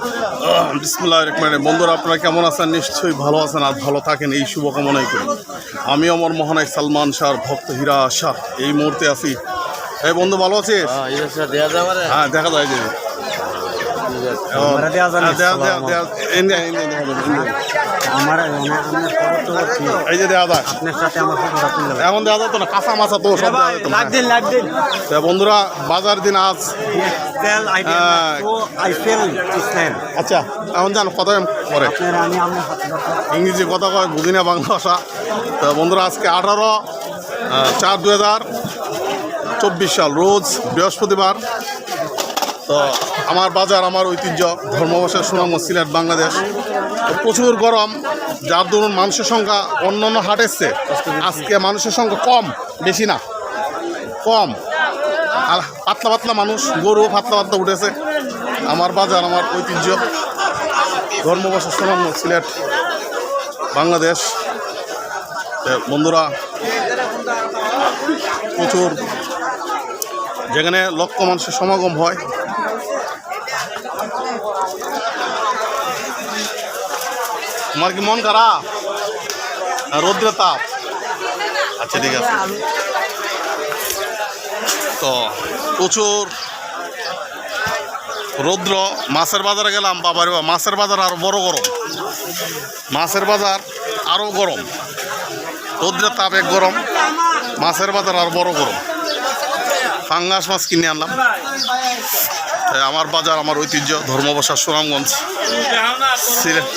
বিসমুল্লাহ রহমান বন্ধুরা আপনারা কেমন আছেন? নিশ্চয়ই ভালো আছেন আর ভালো থাকেন। এই শুভকামনাই করি। আমি অমর মহানায় সালমান শাহর ভক্ত হীরা শাহ। এই মুহূর্তে আছি। এই বন্ধু ভালো আছিস? হ্যাঁ দেখা যায় যে দেয়া হ্যাঁ, দেয়া- দেয়া- আমার এই যে দেওয়া যায় আপনার সাথে আমার এখন দেওয়া যেত না কাঁচা মাছা তো সব বন্ধুরা বাজার দিন আজ। তেল আইডিয়া হ্যাঁ। আচ্ছা এখন জান আমার সাথে ইংরেজি কথা কয় বুঝি না বাংলা ভাষা। তো বন্ধুরা আজকে আঠারো চার দু হাজার চব্বিশ সাল রোজ বৃহস্পতিবার। তো আমার বাজার আমার ঐতিহ্য ধর্মবাসের সুনামগঞ্জ সিলেট বাংলাদেশ। প্রচুর গরম, যার দরুন মানুষের সংখ্যা অন্য অন্য হাটের চেয়ে আজকে মানুষের সংখ্যা কম, বেশি না। কম। আর পাতলা পাতলা মানুষ গরু পাতলা পাতলা উঠেছে। আমার বাজার, আমার ঐতিহ্য। ধর্মবাসের সুনামগঞ্জ সিলেট, বাংলাদেশ। বন্ধুরা, প্রচুর। যেখানে লক্ষ মানুষের সমাগম হয় তোমার কি মন খারাপ? রৌদ্রের তাপ? আচ্ছা ঠিক আছে। তো, প্রচুর রৌদ্র। মাছের বাজারে গেলাম বাবারে বাবা, মাছের বাজার আরও বড় গরম। মাছের বাজার আরও গরম। রৌদ্রের তাপ এক গরম, মাছের বাজার আরও বড় গরম। পাঙ্গাস মাছ কিনে আনলাম। আমার বাজার, আমার ঐতিহ্য ধর্মবসা সুনামগঞ্জ। সিলেট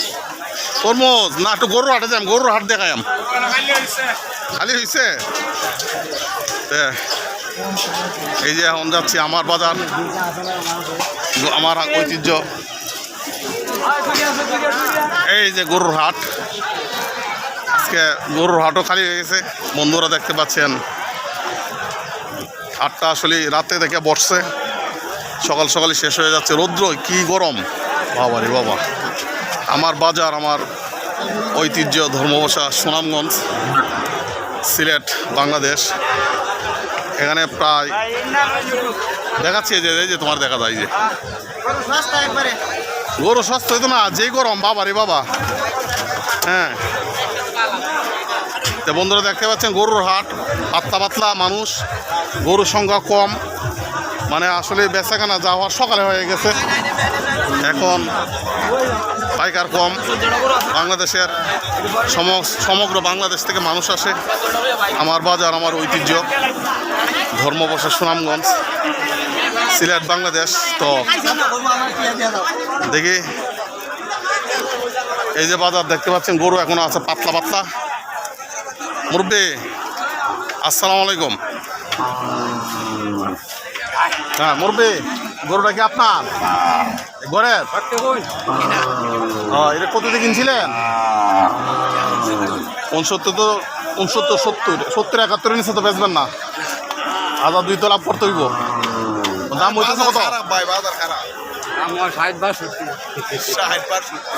তরমুজ? না, একটু গরুর হাটে যাম, গরুর হাট দেখায়াম খালি হয়েছে এই যে এখন যাচ্ছি আমার বাজার, আমার ঐতিহ্য। এই যে গরুর হাট। আজকে গরুর হাটও খালি হয়ে গেছে, বন্ধুরা দেখতে পাচ্ছেন। হাটটা আসলে রাতে থেকে বসছে, সকাল সকালে শেষ হয়ে যাচ্ছে। রৌদ্র, কি গরম। বাবা রে বাবা। আমার বাজার, আমার ঐতিহ্য ধর্মবসা সুনামগঞ্জ, সিলেট, বাংলাদেশ। এখানে প্রায় দেখাচ্ছি যে যে তোমার দেখা যায় যে। গরু সস্তা হইতো না, যেই গরম বাবা রে বাবা। হ্যাঁ। তো বন্ধুরা দেখতে পাচ্ছেন, গরুর হাট, পাতলা পাতলা মানুষ, গরুর সংখ্যা কম। মানে আসলে বেচাকেনা যা হওয়ার সকালে হয়ে গেছে। এখন পাইকার কম। বাংলাদেশের সম- সমগ্র বাংলাদেশ থেকে মানুষ আসে। আমার বাজার, আমার ঐতিহ্য। ধর্মবর্ষ সুনামগঞ্জ। সিলেট, বাংলাদেশ। তো দেখি। এই যে বাজার দেখতে পাচ্ছেন, গরু এখনও আছে পাতলা পাতলা। মুরব্বী, আসসালামু আলাইকুম। হ্যাঁ মুরব্বী গরুটা কি আপনার? ঘরের? ও এটা কত দিয়ে কিনছিলেন? উনসত্তর তো উনসত্তর সত্তর সত্তর একাত্তর নিচে তো বেচবেন না। হাজার দুই তো লাভ করতে হইব। দাম হইতেছে কত?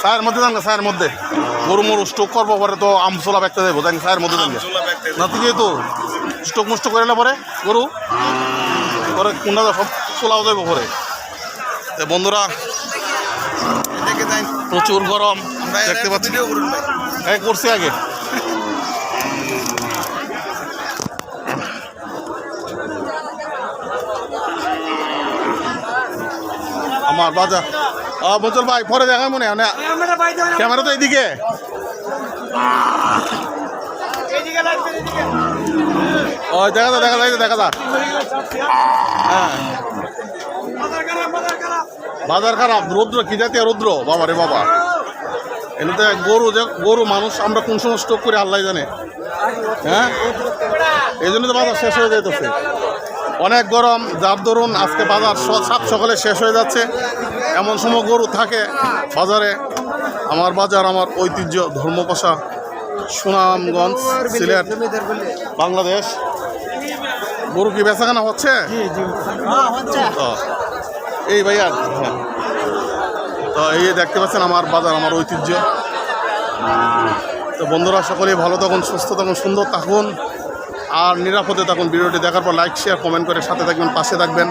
চায়ের মধ্যে যান চায়ের মধ্যে। গরু মরু স্টোক করব পরে তো আম চোলা ব্যক্ত দেবো জানি চায়ের মধ্যে যান না তো? স্টোক মুস্ট করে পরে গরু? পরে কোনটা সব চোলাও যাব পরে বন্ধুরা, প্রচুর গরম, দেখতে পাচ্ছি। এই করছি আগে। আমার ও বচল ভাই, পরে দেখা মনে হয় ক্যামেরা তো এইদিকে। ও, দেখা যা, দেখা যায় দেখা যা। হ্যাঁ। বাজার খারাপ, রৌদ্র, কি জাতীয় রৌদ্র? বাবা রে বাবা। এমনিতে গরু, যে গরু মানুষ আমরা কোন সময় স্টোক করে আল্লাহ জানে। হ্যাঁ? এই জন্য তো বাজার শেষ হয়ে যাইতেছে। অনেক গরম, যার দরুন আজকে বাজার সাত সকালে শেষ হয়ে যাচ্ছে। এমন সময় গরু থাকে বাজারে। আমার বাজার, আমার ঐতিহ্য, ধর্মপাশা, সুনামগঞ্জ, সিলেট, বাংলাদেশ। গরু কি বেচাকেনা হচ্ছে? এই ভাইয়া হ্যাঁ। তো এই দেখতে পাচ্ছেন আমার বাজার আমার ঐতিহ্য। তো বন্ধুরা সকলেই ভালো থাকুন সুস্থ থাকুন সুন্দর থাকুন। আর নিরাপদে থাকুন ভিডিওটি দেখার পর লাইক শেয়ার কমেন্ট করে সাথে থাকবেন পাশে থাকবেন।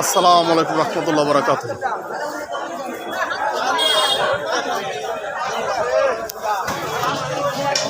আসসালামু আলাইকুম রহমতুল্লাহ বরাকাত